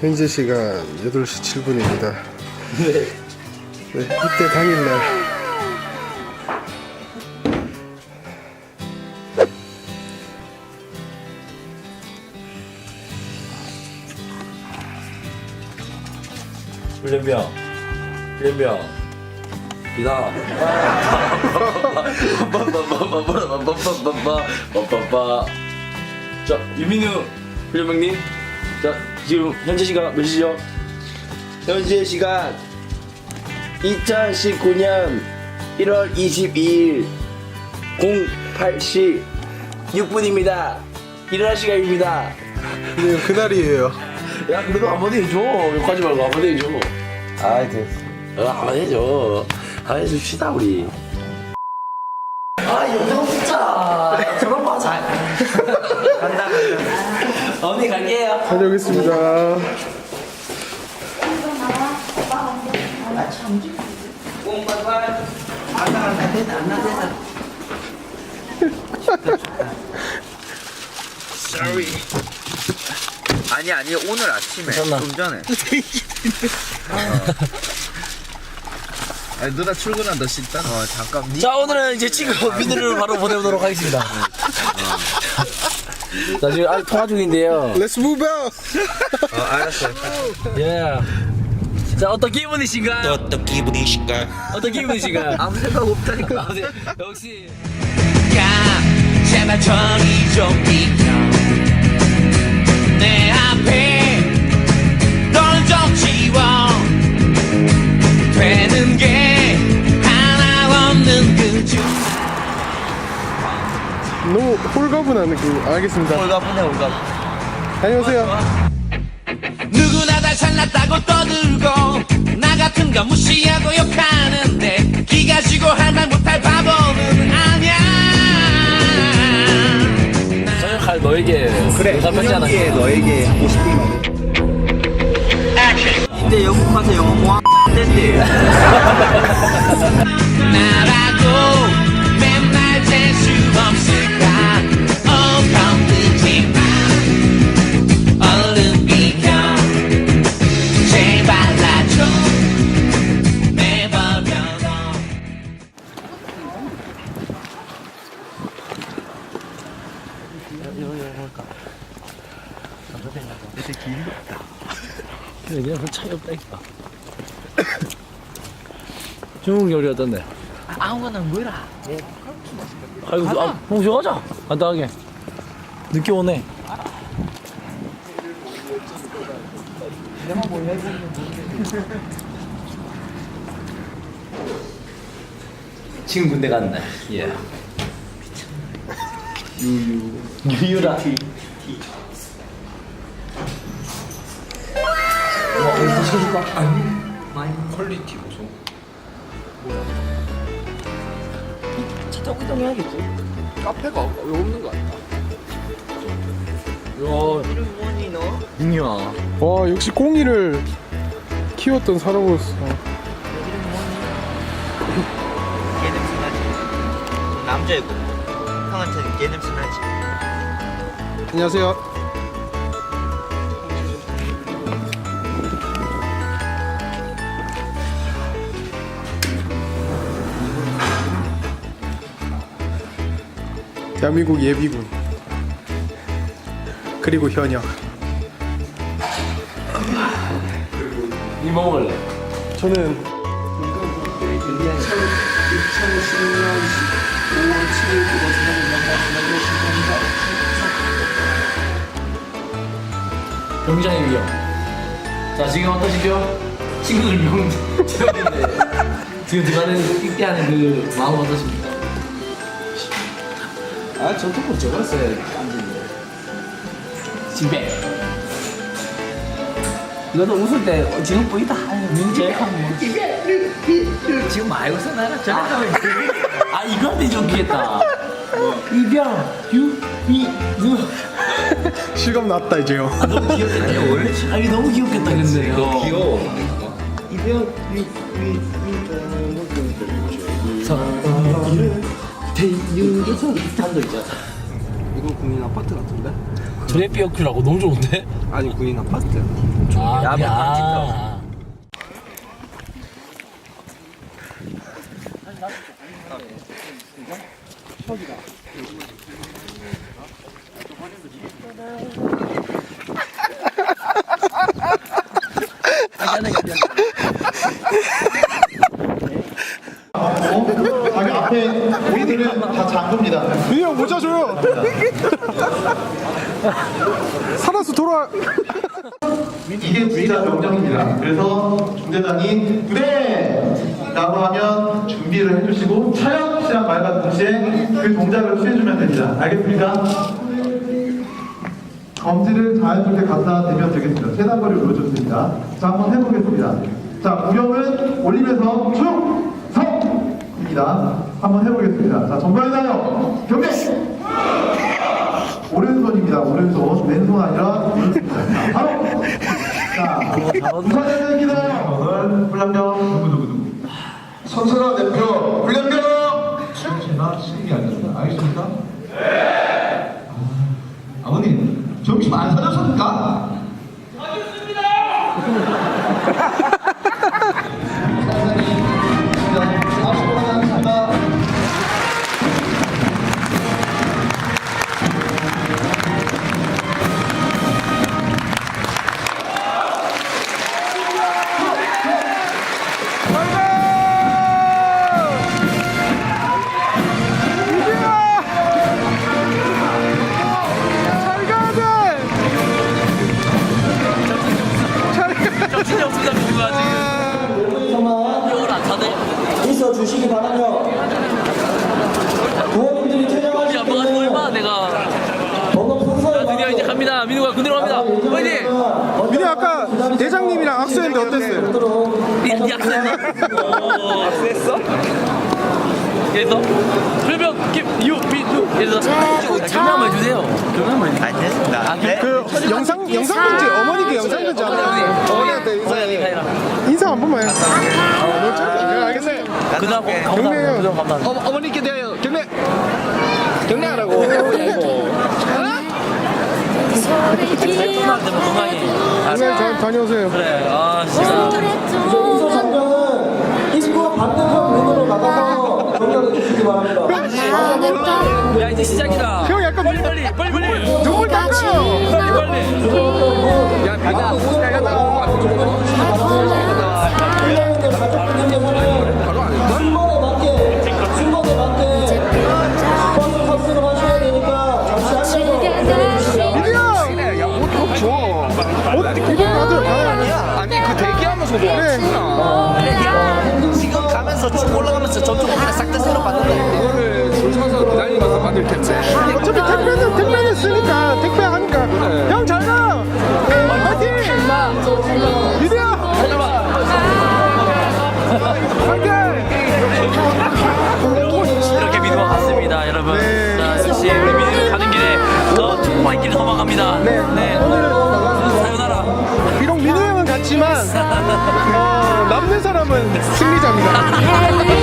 현재 시간 8시 7분입니다. 네. 이때 당일날 훈련병 훈련병 기다 빠빠빠빠빠빠빠빠빠빠빠 자 유민우 훈련병님 자 지금 현재 시각 몇 시죠? 현재 시간 2019년 1월 22일 08시 6분입니다. 일어날 시간입니다. 네, 그날이에요. 야 그래도 한마디 해줘 욕하지 말고 한마디 해줘 아, 됐어. 어, 한마디 해줘 한마디 해줍시다 우리 아 영상 진짜 저런 거 하자 간다 간다 언니 갈게요. 다녀오겠습니다. 아니 아니 오늘 아침에 괜찮나? 좀 전에. 어. 아니 누나 출근한다 싫다 어 잠깐. 니 자 오늘은 이제 친구 민우를 바로 보내보도록 하겠습니다 자 지금 아직 통화 중인데요 Let's move out. 어 알았어 예. 자 어떤 기분이신가요? 어떤 기분이신가요? 어떤 기분이신가요? 아무 생각 없다니까 아, 네. 역시 제발 저리 좀 비켜 너무 홀가분한 느낌. 알겠습니다. 홀가분해 홀가분 다녀오세요. 누구나 다 잘났다고 떠들고 나 같은 거 무시하고 욕하는데 기가 지고 할말 못할 바보는 아니야 저녁할 너에게 그래 답변잖아 너에게 하고 싶은 말. 이제 영국 가서 영어 뭐 댄대. 나라고 그냥 별 차이 없다니까 중국 요리 어떤데? 아무거나 뭐라. 아이고 아, 홍수 가자. 간단하게. 늦게 오네. 지금 군대 간다. 예. 유유. 유유라 시켜줄까? 아니 많이 퀄리티 보소. 뭐야 차타구장 해야겠지. 카페가 없는 거 아닐까? 야. 이름 뭐니 너? 민이야. 와 역시 꽁이를 키웠던 사람으로서. 이름 뭐니? 얘 냄새 나지. 남자이고. 형한테는 얘 냄새 나지. 안녕하세요. 대한민국 예비군 그리고 현역 이 먹을래 저는 병장의 위험 자 지금 어떠시죠? 친구들 명 지금 들어가는 삐삐하는 그 마음 어떠십니까? 아 전투복 적었어요 깜진데 집에. 이것도 웃을 때 지금 보이다. 민재 한번 지금 말고 써놔라 전에 가면 아 이건데 좀 귀했다. 이병 유미누 실감 났다 이제요. 너무 귀엽겠다. 원래 아 이게 너무 귀엽겠다 근데. 이거 귀여워. 대 유에서 탄도 있잖아 이건 군인 아파트 같은데? 드레피어큐라고 너무 좋은데? 아니 군인 아파트. 아, 야만 야. 자기 앞에 우리들은 다 잠깁니다. 민이 형 모자 줘요. 살아서 돌아. 이게 진짜 명령입니다. 그래서 중대장이 부대 라고 하면 준비를 해주시고 차영 시작 말과 동시에 그 동작을 취해주면 됩니다. 알겠습니까? 검지를 자연스럽게 갖다 대면 되겠습니다. 최단거리 올려줬습니다. 자, 한번 해보겠습니다. 자, 무경은 올리면서 충성입니다. 한번 해보겠습니다. 자, 전발이나요. 경례! 오른손입니다. 오른손. 왼손 아니라 오른손입니다. 자, 바로! 자, 부사장입니다. 오늘 훈련병. 선수가 대표 훈련병! 정신아 시기 아닙니다. 알겠습니까? 아버님, 점심 안 사셨습니까? 사셨습니다. 어땠어요? 약했나? 악수했어? 그래서 그러면 김유민우 그래서 경례 한번 해주세요. 경례 한번 해주세요. 안 됐습니다. 아, 네? 그 영상 영상 편지 어머니께 영상 편지 한번 어머니한테 인사 어머니 가이라. 인사 한 번만 해. 아, 너무 짧다. 네, 알겠어요. 그다음. 어, 어머니께 대하여 경례. 경례하라고. 살뿐만 되면. 아, 다, 다녀오세요. 그래. 아 진짜. 인서 장병은 입구 반대편 문으로 나가서 경례를 주시기 바랍니다 야 이제 시작이다. 형 약간 빨리 빨리 빨리 빨리. 눈물 닦아요. 빨리 빨리. 야 비가 시작한다고. 훈련인들 가족분들께서는 대기하면서도 네. 지금 가면서 쭉 올라가면서 저쪽 그냥 싹다 새로 받는다. 이거를 줄 서서 기다리면서 받을 텐데. 어차피 택배는 택배는 쓰니까 택배 하니까 형 잘 가. 파이팅. 민이 형. 파이팅. 이렇게 민우가 갔습니다, 여러분. 네. 자, 역시 우리 민우 가는 길에 더 초코바이 길을 넘어갑니다. 네. 어, 남는 사람은 승리자입니다.